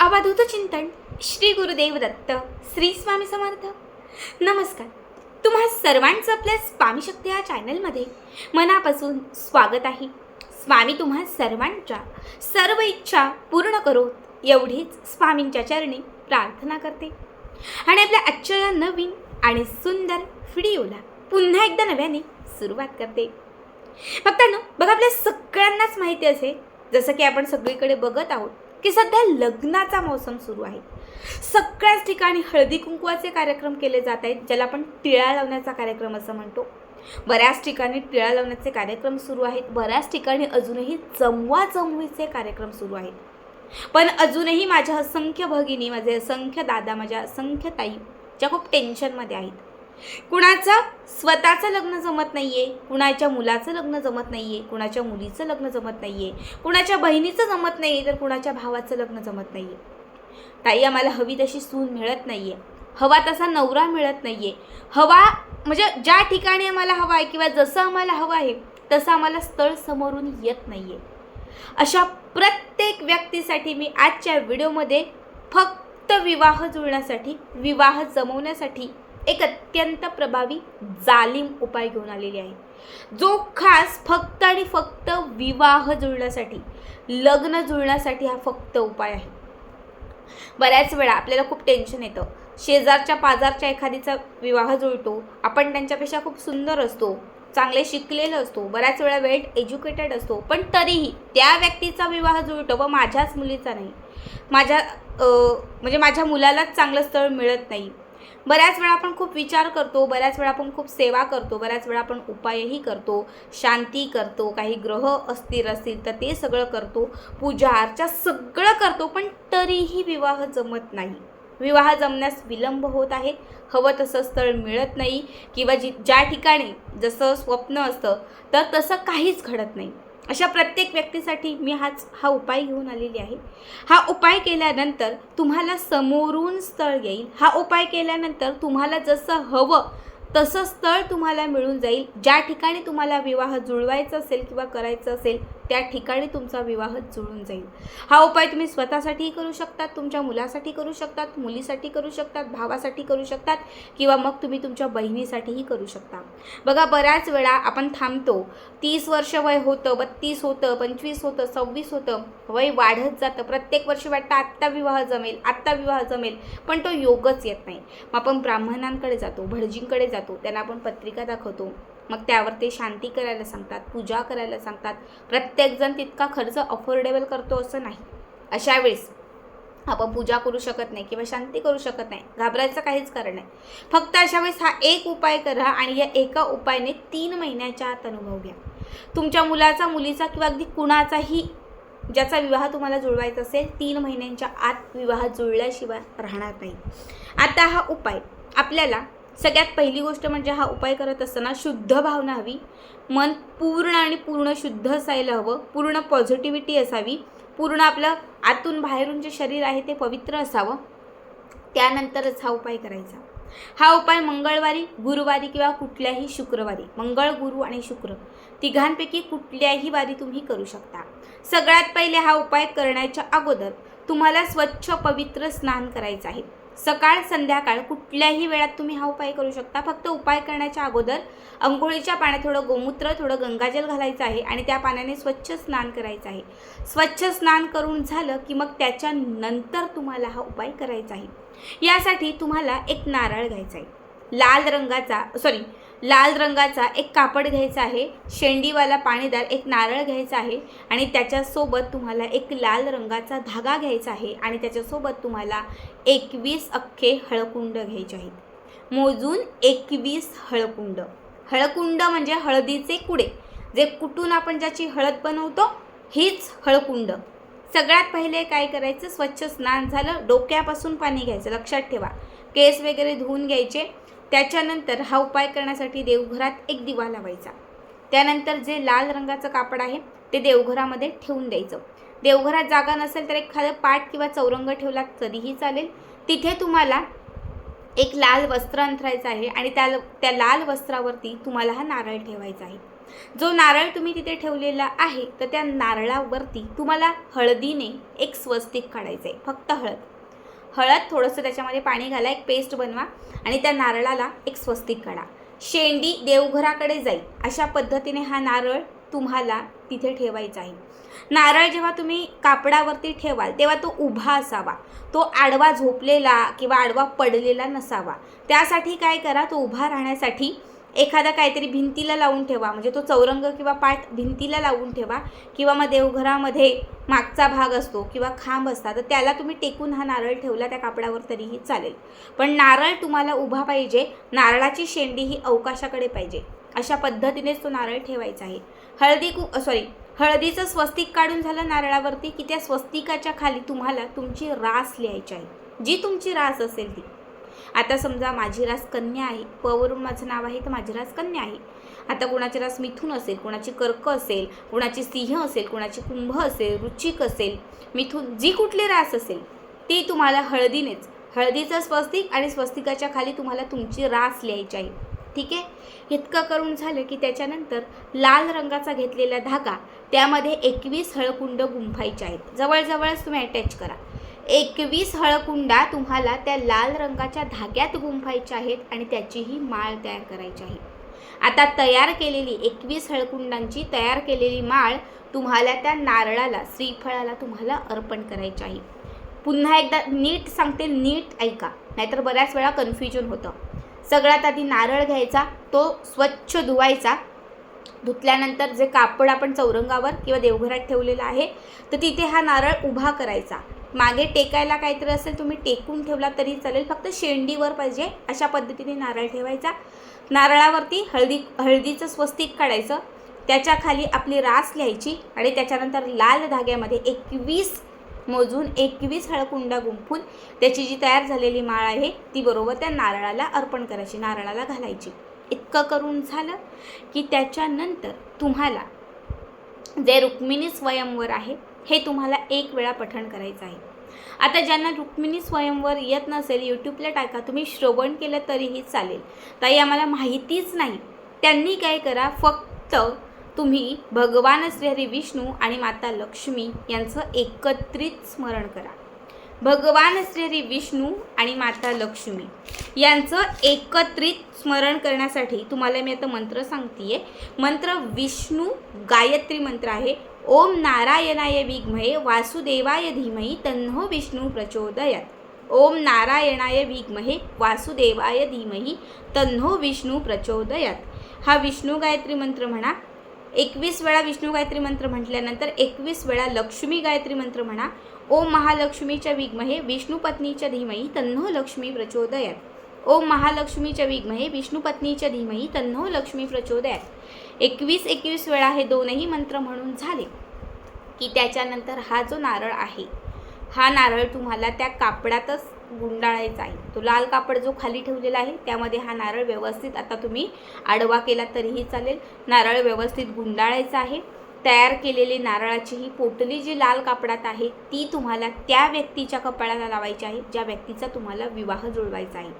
अवधूत चिंतन श्री गुरुदेव दत्त श्री स्वामी समर्थ. नमस्कार. तुम्हा सर्वांचं आपल्या स्वामी शक्ती या चॅनलमध्ये मनापासून स्वागत आहे. स्वामी तुम्हा सर्वांच्या सर्व इच्छा पूर्ण करो एवढीच स्वामींच्या चरणी प्रार्थना करते. आणि आपल्या आजच्या या नवीन आणि सुंदर व्हिडिओला पुन्हा एकदा नव्याने सुरुवात करते. फक्त बघा आपल्या सगळ्यांनाच माहिती असेल जसं की आपण सगळीकडे बघत आहोत की सध्या लग्नाचा मौसम सुरू आहे. सगळ्याच ठिकाणी हळदी कुंकवाचे कार्यक्रम केले जात आहेत ज्याला आपण टिळा लावण्याचा कार्यक्रम असं म्हणतो. बऱ्याच ठिकाणी टिळा लावण्याचे कार्यक्रम सुरू आहेत बऱ्याच ठिकाणी अजूनही जमवा जमवीचे कार्यक्रम सुरू आहेत. पण अजूनही माझ्या असंख्य भगिनी माझे असंख्य दादा माझ्या असंख्य ताई ज्या खूप टेन्शनमध्ये आहेत. कुणाचं स्वतःचं लग्न जमत नाही आहे कुणाच्या मुलाचं लग्न जमत नाही आहे कुणाच्या मुलीचं लग्न जमत नाही आहे कुणाच्या बहिणीचं जमत नाही आहे तर कुणाच्या भावाचं लग्न जमत नाही आहे ताई आम्हाला हवी तशी सून मिळत नाही आहे हवा तसा नवरा मिळत नाही आहे हवा म्हणजे ज्या ठिकाणी आम्हाला हवा आहे किंवा जसं आम्हाला हवं आहे तसं आम्हाला स्थळ समोरून येत नाही आहे अशा प्रत्येक व्यक्तीसाठी मी आजच्या व्हिडिओमध्ये फक्त विवाह जुळण्यासाठी विवाह जमवण्यासाठी एक अत्यंत प्रभावी जालिम उपाय घेऊन आलेली आहे. जो खास फक्त आणि फक्त विवाह जुळण्यासाठी लग्न जुळण्यासाठी हा फक्त उपाय आहे. बऱ्याच वेळा आपल्याला खूप टेन्शन येतं. शेजारच्या पाजारच्या एखादीचा विवाह जुळतो आपण त्यांच्यापेक्षा खूप सुंदर असतो चांगले शिकलेलं असतो बऱ्याच वेळा वेळ एज्युकेटेड असतो पण तरीही त्या व्यक्तीचा विवाह जुळतो व माझ्याच मुलीचा नाही. माझ्या म्हणजे माझ्या मुलालाच चांगलं स्थळ मिळत नाही. बऱ्याच वेळा आपण खूप विचार करतो बऱ्याच वेळा आपण खूप सेवा करतो बऱ्याच वेळा आपण उपायही करतो शांती करतो काही ग्रह अस्थिर असतील तर ते सगळं करतो पूजा अर्चा सगळं करतो पण तरीही विवाह जमत नाही. विवाह जमण्यास विलंब होत आहे. हवं तसं स्थळ मिळत नाही किंवा जी ज्या ठिकाणी जसं स्वप्न असतं तर तसं काहीच घडत नाही. अशा प्रत्येक व्यक्तीसाठी मी हाच हा उपाय घेऊन आलेली आहे. हा उपाय केल्यानंतर तुम्हाला समोरून स्थळ येईल. हा उपाय केल्यानंतर तुम्हाला जसं हवं तसं स्थळ तुम्हाला मिळून जाईल. ज्या ठिकाणी तुम्हाला विवाह जुळवायचा असेल किंवा करायचं असेल त्या ठिकाणी तुमचा विवाह जुळून जाईल. हा उपाय तुम्ही स्वतःसाठीही करू शकतात तुमच्या मुलासाठी करू शकतात मुलीसाठी करू शकतात भावासाठी करू शकतात किंवा मग तुम्ही तुमच्या बहिणीसाठीही करू शकता. बघा बऱ्याच वेळा आपण थांबतो तीस वर्ष वय होतं बत्तीस होतं पंचवीस होतं सव्वीस होतं वय वाढत जातं. प्रत्येक वर्षी वाटतं आत्ता विवाह जमेल आत्ता विवाह जमेल पण तो योगच येत नाही. मग आपण ब्राह्मणांकडे जातो भटजींकडे जातो त्यांना आपण पत्रिका दाखवतो. मग त्यावर ते शांती करायला सांगतात पूजा करायला सांगतात. प्रत्येकजण तितका खर्च अफोर्डेबल करतो असं नाही. अशा वेळेस आपण पूजा करू शकत नाही किंवा शांती करू शकत नाही. घाबरायचं काहीच कारण नाही. फक्त अशा वेळेस हा एक उपाय करा आणि या एका उपायाने तीन महिन्याच्या आत अनुभव घ्या. तुमच्या मुलाचा मुलीचा किंवा अगदी कुणाचाही ज्याचा विवाह तुम्हाला जुळवायचा असेल तीन महिन्यांच्या आत विवाह जुळल्याशिवाय राहणार नाही. आता हा उपाय आपल्याला सगळ्यात पहिली गोष्ट म्हणजे हा उपाय करत असताना शुद्ध भावना हवी. मन पूर्ण आणि पूर्ण शुद्ध असायला हवं. पूर्ण पॉझिटिव्हिटी असावी. पूर्ण आपलं आतून बाहेरून जे शरीर आहे ते पवित्र असावं. त्यानंतरच हा उपाय करायचा. हा उपाय मंगळवारी गुरुवारी किंवा कुठल्याही शुक्रवारी मंगळ गुरु आणि शुक्र तिघांपैकी कुठल्याही वारी तुम्ही करू शकता. सगळ्यात पहिले हा उपाय करण्याच्या अगोदर तुम्हाला स्वच्छ पवित्र स्नान करायचं आहे. सकाळ संध्याकाळ कुठल्याही वेळात तुम्ही हा उपाय करू शकता. फक्त उपाय करण्याच्या अगोदर अंघोळीच्या पाण्यात थोडं गोमूत्र थोडं गंगाजल घालायचं आहे आणि त्या पाण्याने स्वच्छ स्नान करायचं आहे. स्वच्छ स्नान करून झालं की मग त्याच्यानंतर तुम्हाला हा उपाय करायचा आहे. यासाठी तुम्हाला एक नारळ घ्यायचा आहे. लाल रंगाचा सॉरी लाल रंगाचा एक कापड घ्यायचा आहे शेंडीवाला पाणीदार एक नारळ घ्यायचा आहे आणि त्याच्यासोबत तुम्हाला एक लाल रंगाचा धागा घ्यायचा आहे आणि त्याच्यासोबत तुम्हाला एकवीस अख्खे हळकुंड घ्यायचे आहेत. मोजून एकवीस हळकुंड. हळकुंड म्हणजे हळदीचे कुडे जे कुटून आपण ज्याची हळद बनवतो हीच हळकुंड. सगळ्यात पहिले काय करायचं? स्वच्छ स्नान झालं डोक्यापासून पाणी घ्यायचं लक्षात ठेवा. केस वगैरे धुवून घ्यायचे त्याच्यानंतर हा उपाय करण्यासाठी देवघरात एक दिवा लावायचा. त्यानंतर जे लाल रंगाचं कापड आहे ते देवघरामध्ये ठेवून द्यायचं. देवघरात जागा नसेल तर एखादं पाट किंवा चौरंग ठेवला तरीही चालेल. तिथे तुम्हाला एक लाल वस्त्र अंथरायचं आहे आणि त्या त्या लाल वस्त्रावरती तुम्हाला हा नारळ ठेवायचा आहे. जो नारळ तुम्ही तिथे ठेवलेला आहे तर त्या नारळावरती तुम्हाला हळदीने एक स्वस्तिक काढायचं आहे फक्त हळद. हळद थोडंसं त्याच्यामध्ये पाणी घाला एक पेस्ट बनवा आणि त्या नारळाला एक स्वस्तिक काढा. शेंडी देवघराकडे जाईल. अशा पद्धतीने हा नारळ तुम्हाला तिथे ठेवायचा आहे. नारळ जेव्हा तुम्ही कापडावरती ठेवाल तेव्हा तो उभा असावा. तो आडवा झोपलेला किंवा आडवा पडलेला नसावा. त्यासाठी काय करा तो उभा राहण्यासाठी एखादा काहीतरी भिंतीला लावून ठेवा. म्हणजे तो चौरंग किंवा पाठ भिंतीला लावून ठेवा किंवा मग देवघरामध्ये मागचा भाग असतो किंवा खांब असतात तर त्याला तुम्ही टेकून हा नारळ ठेवला त्या कापडावर तरीही चालेल. पण नारळ तुम्हाला उभा पाहिजे नारळाची शेंडी ही अवकाशाकडे पाहिजे. अशा पद्धतीनेच तो नारळ ठेवायचा आहे. हळदी कु सॉरी हळदीचं स्वस्तिक काढून झालं नारळावरती की त्या स्वस्तिकाच्या खाली तुम्हाला तुमची रास लिहायची आहे. जी तुमची रास असेल ती. आता समजा माझी रास कन्या आहे पवरून माझं नाव आहे तर माझी रास कन्या आहे. आता कोणाची रास मिथून असेल कोणाची कर्क असेल कोणाची सिंह असेल कोणाची कुंभ असेल रुचिक असेल मिथून जी कुठली रास असेल ती तुम्हाला हळदीनेच हळदीचं स्वस्तिक आणि स्वस्तिकाच्या खाली तुम्हाला तुमची रास लिहायची आहे. ठीक आहे? इतकं करून झालं की त्याच्यानंतर लाल रंगाचा घेतलेला धागा त्यामध्ये एकवीस हळकुंड गुंफायचे आहेत. जवळजवळच तुम्ही अटॅच करा. एकवीस हळकुंडा तुम्हाला त्या लाल रंगाच्या धाग्यात गुंफायच्या आहेत आणि त्याचीही माळ तयार करायची आहे. आता तयार केलेली एकवीस हळकुंडांची तयार केलेली माळ तुम्हाला त्या नारळाला श्रीफळाला तुम्हाला अर्पण करायची आहे. पुन्हा एकदा नीट सांगते नीट ऐका नाहीतर बऱ्याच वेळा कन्फ्युजन होतं. सगळ्यात आधी नारळ घ्यायचा तो स्वच्छ धुवायचा. धुतल्यानंतर जे कापड आपण चौरंगावर किंवा देवघरात ठेवलेलं आहे तर तिथे हा नारळ उभा करायचा. मागे टेकायला काहीतरी असेल तुम्ही टेकून ठेवला तरी चालेल. फक्त शेंडीवर पाहिजे अशा पद्धतीने नारळ ठेवायचा. नारळावरती हळदी हळदीचं स्वस्तिक काढायचं. त्याच्याखाली आपली रास लिहायची आणि त्याच्यानंतर लाल धाग्यामध्ये एकवीस मोजून एकवीस हळकुंडा गुंफून त्याची जी तयार झालेली माळ आहे ती बरोबर त्या नारळाला अर्पण करायची नारळाला घालायची. इतकं करून झालं की त्याच्यानंतर तुम्हाला जे रुक्मिणी स्वयंवर आहे हे तुम्हाला एक वेळा पठण करायचं आहे. आता ज्यांना रुक्मिणी स्वयंवर येत नसेल यूट्यूबला टाका तुम्ही श्रवण केलं तरीही चालेल. ताई आम्हाला माहितीच नाही. त्यांनी काय करा फक्त तुम्ही भगवान श्रीहरी विष्णू आणि माता लक्ष्मी यांचं एकत्रित स्मरण करा. भगवान श्रीहरी विष्णू आणि माता लक्ष्मी यांचं एकत्रित स्मरण करण्यासाठी तुम्हाला मी आता मंत्र सांगतेय. मंत्र विष्णू गायत्री मंत्र आहे. ओम नारायणाय विघ्महे वासुदेवाय धीमही तन्नो विष्णू प्रचोदयात. ओम नारायणाय विघ्महे वासुदेवाय धीमहि तन्नो विष्णू प्रचोदयात. हा विष्णू गायत्री मंत्र म्हणा एकवीस वेळा विष्णू गायत्री मंत्र म्हटल्यानंतर एकवीस वेळा लक्ष्मी गायत्री मंत्र म्हणा ओम महालक्ष्मीच्या विघ्महे विष्णुपत्नीच्या धीमही तन्नो लक्ष्मी प्रचोदयात. ओम महालक्ष्मीच्या विघ्महे विष्णू पत्नीच्या धीमही तन्नो लक्ष्मी प्रचोदयात. एकवीस एकवीस वेळा हे दोनही मंत्र म्हणून झाले की त्याच्यानंतर हा जो नारळ आहे हा नारळ तुम्हाला त्या कापडातच गुंडाळायचा आहे. तो लाल कापड जो खाली ठेवलेला आहे त्यामध्ये हा नारळ व्यवस्थित आता तुम्ही आडवा केला तरीही चालेल. नारळ व्यवस्थित गुंडाळायचा आहे. तयार केलेली नारळाची ही पोटली जी लाल कापडात आहे ती तुम्हाला त्या व्यक्तीच्या कपाळाला लावायची आहे ज्या व्यक्तीचा तुम्हाला विवाह जुळवायचा आहे.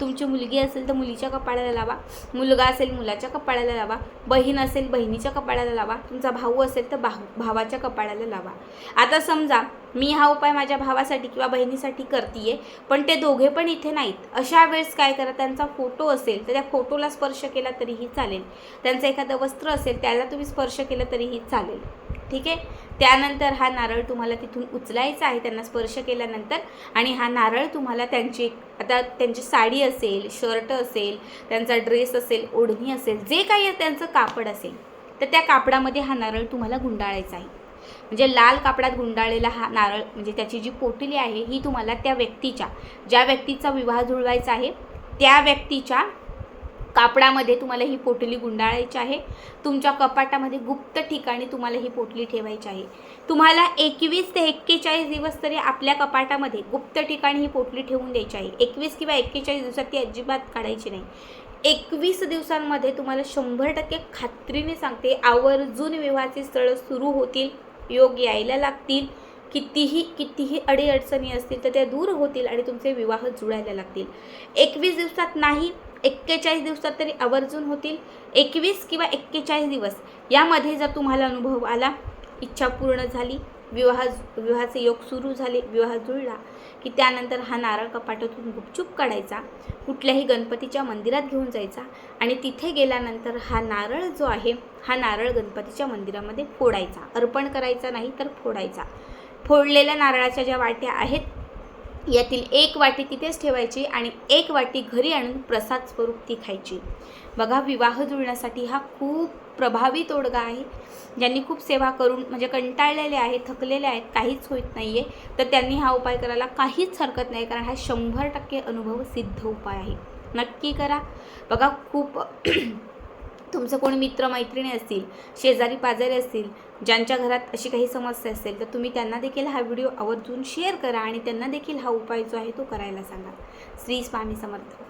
तुमची मुलगी असेल तर मुलीच्या कपाळाला लावा. मुलगा असेल मुलाच्या कपाळाला लावा. बहीण असेल बहिणीच्या कपाळाला लावा. तुमचा भाऊ असेल तर भाऊ भावाच्या कपाळाला लावा. आता समजा मी हा उपाय माझ्या भावासाठी किंवा बहिणीसाठी करतीये पण ते दोघे पण इथे नाहीत. अशा वेळेस काय करा त्यांचा फोटो असेल तर त्या फोटोला स्पर्श केला तरीही चालेल. त्यांचं एखादं वस्त्र असेल त्याला तुम्ही स्पर्श केलं तरीही चालेल. ठीक आहे? त्यानंतर हा नारळ तुम्हाला तिथून उचलायचा आहे त्यांना स्पर्श केल्यानंतर. आणि हा नारळ तुम्हाला त्यांची आता त्यांची साडी असेल शर्ट असेल त्यांचा ड्रेस असेल ओढणी असेल जे काही त्यांचं कापड असेल तर त्या कापडामध्ये हा नारळ तुम्हाला गुंडाळायचा आहे. म्हणजे लाल कापडात गुंडाळलेला हा नारळ म्हणजे त्याची जी पोटली आहे ही तुम्हाला त्या व्यक्तीच्या ज्या व्यक्तीचा विवाह जुळवायचा आहे त्या व्यक्तीच्या कापडामध्ये तुम्हाला ही पोटली गुंडाळायची आहे. तुमच्या कपाटामध्ये गुप्त ठिकाणी तुम्हाला ही पोटली ठेवायची आहे. तुम्हाला एकवीस ते एक्केचाळीस दिवस तरी आपल्या कपाटामध्ये गुप्त ठिकाणी ही पोटली ठेवून द्यायची आहे. एकवीस किंवा एक्केचाळीस दिवसात ती अजिबात काढायची नाही. एकवीस दिवसांमध्ये तुम्हाला शंभर टक्के खात्रीने सांगते आवर्जून विवाहाची स्थळं सुरू होतील योग यायला लागतील. कितीही कितीही अडीअडचणी असतील तर त्या दूर होतील आणि तुमचे विवाह जुळायला लागतील. एकवीस दिवसात नाही एक्केचाळीस दिवसात तरी आवर्जून होतील. एकवीस किंवा एक्केचाळीस दिवस. यामध्ये जर तुम्हाला अनुभव आला इच्छा पूर्ण झाली विवाह विवाहाचे योग सुरू झाले विवाह जुळला की त्यानंतर हा नारळ कपाटातून गुपचूप काढायचा कुठल्याही गणपतीच्या मंदिरात घेऊन जायचा आणि तिथे गेल्यानंतर हा नारळ जो आहे हा नारळ गणपतीच्या मंदिरामध्ये फोडायचा. अर्पण करायचा नाही तर फोडायचा. फोडलेल्या नारळाच्या ज्या वाट्या आहेत यातील एक वाटी तिथेच ठेवायची आणि एक वाटी घरी आणून प्रसाद स्वरूप ती खायची. बघा विवाह जुळण्यासाठी हा खूप प्रभावी तोडगा आहे. ज्यांनी खूप सेवा करून म्हणजे कंटाळलेले आहेत थकलेले आहेत काहीच होत नाही आहे तर त्यांनी हा उपाय करायला काहीच हरकत नाही कारण हा शंभर टक्के अनुभव सिद्ध उपाय आहे. नक्की करा. बघा खूप तुमचं कोणी मित्र मैत्रिणी असतील शेजारी पाजारी असतील ज्यांच्या घरात अशी काही समस्या असेल तर तुम्ही त्यांना देखील हा व्हिडिओ आवर्जून शेअर करा आणि त्यांना देखील हा उपाय जो आहे तो करायला सांगा. श्री स्वामी समर्थ.